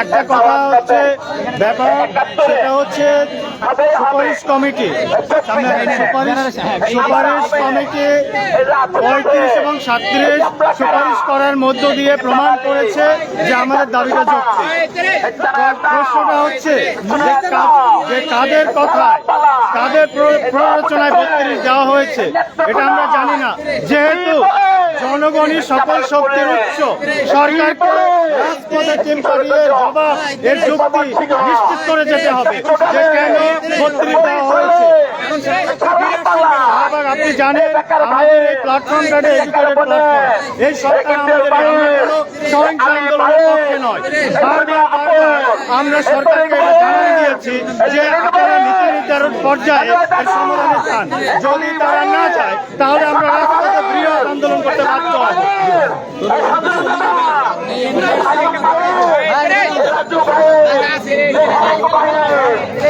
একটা কথা হচ্ছে ব্যাপার সেটা হচ্ছে সুপারিশ কমিটি সুপারিশ কমিটি পঁয়ত্রিশ এবং সাতত্রিশ সুপারিশ করার মধ্য দিয়ে প্রমাণ করেছে যে আমাদের দাবিটা যৌক্তিক। প্রশ্নটা হচ্ছে যে কাদের কথায়, কাদের প্ররোচনায় বত্রিশ দেওয়া হয়েছে, এটা আমরা জানি না। যেহেতু জনগণই সকল শক্তির উৎস, সরকারকে রাজপথে টিম পাঠিয়ে জবাব এর যুক্তি নিশ্চিত করে যেতে হবে। যে কেন বত্রিশ দেওয়া হয়েছে? আবার আপনি জানেন আমাদের এই প্ল্যাটফর্মটা এডুকেটেড প্ল্যাটফর্ম এই সরকার আমাদের সহিংস আন্দোলনের পক্ষে নয়। বারবার আমরা সরকারকে জানান দিয়েছি যে আপনারা নীতি নির্ধারণ পর্যায়ে এর সমাধানে চান যদি তারা না চায় তাহলে আমরা রাজপথে বৃহৎ আন্দোলন করতে বাধ্য হব আমরা একটু জানতে চাচ্ছি যে আপনারা কয়েকদিন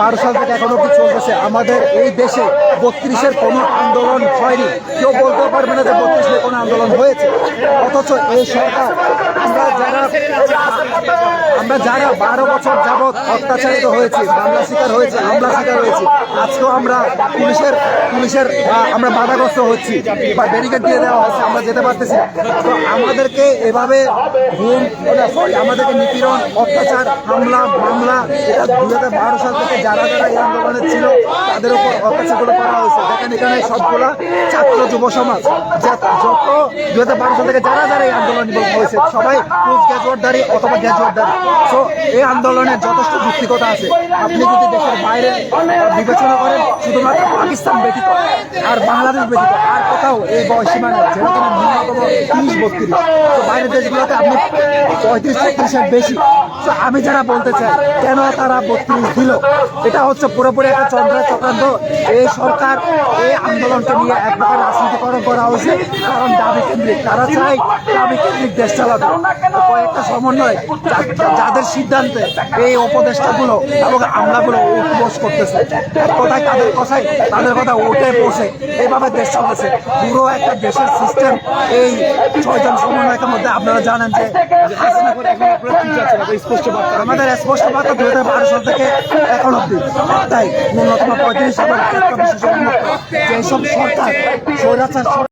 বারো সাল থেকে এখনও কি চলতেছে? আমাদের এই দেশে বত্রিশের কোনো আন্দোলন হয়নি। কেউ বলতে পারবে না যে বত্রিশের কোনো আন্দোলন হয়েছে। অথচ এই সরকার, আমরা যারা আমরা যারা বারো বছর যাবৎ অত্যাচারিত হয়েছি, মামলা শিকার হয়েছে, হামলা শিকার হয়েছি, আজকেও আমরা পুলিশের পুলিশের আমরা বাধাগ্রস্ত হচ্ছি বা ব্যারিকেড দিয়ে দেওয়া হচ্ছে, আমরা যেতে পারতেছি তো আমাদেরকে এভাবে ঘুম আমাদেরকে নিপীড়ন, অত্যাচার, হামলা, মামলা, এটা দুই হাজার সাল থেকে যারা যারা এই আন্দোলনে ছিল, তাদের উপর অত্যাচারগুলো করা হয়েছে। দেখেন এখানে সবগুলা ছাত্র যুব সমাজ যত দুই হাজার বারো সাল থেকে যারা যারা এই আন্দোলন হয়েছে সবাই পোস্ট গ্র্যাজুয়েটদারি অথবা গ্র্যাজুয়েটদারি তো এই আন্দোলনের যথেষ্ট যুক্তিকতা আছে। আপনি যদি দেশের বাইরে বিবেচনা করেন, শুধুমাত্র পাকিস্তান ব্যতীত, আর বাংলাদেশ ব্যতীত, আর কোথাও এই বয়সীমা নেই যেরকম ন্যূনতম তিরিশ, বত্রিশ, তো বাইরের দেশগুলোতে আপনি পঁয়ত্রিশ, ছত্রিশের বেশি। আমি যারা বলতে চাই, কেন তারা বত্রিশ দিল। এটা হচ্ছে পুরোপুরি একটা চন্দ্রের চক্রান্ত। এই সরকার এই আন্দোলনকে নিয়ে এক প্রকার রাজনীতিকরণ করা হয়েছে। কারণ দাবি কেন্দ্রিক, তারা চায় দাবি কেন্দ্রিক দেশ চালাবে তো কয়েকটা সমন্বয় যাদের সিদ্ধান্তে এই উপদেষ্টাগুলো এবং আমলাগুলো উপবোস করতেছে, এক কথায় তাদের কথায় তাদের কথা ওঠে বসে। এইভাবে দেশ চলতেছে পুরো একটা দেশের সিস্টেম এই ছয়জন সমন্বয়কের মধ্যে আপনারা জানেন যে আমাদের স্পষ্ট বার্তা দুই হাজার বারো সাল থেকে এখন অব্দি তাই ন্যূনতম পঁয়ত্রিশ হাজার বিশেষ যেসব সরকার স্বৈরাচার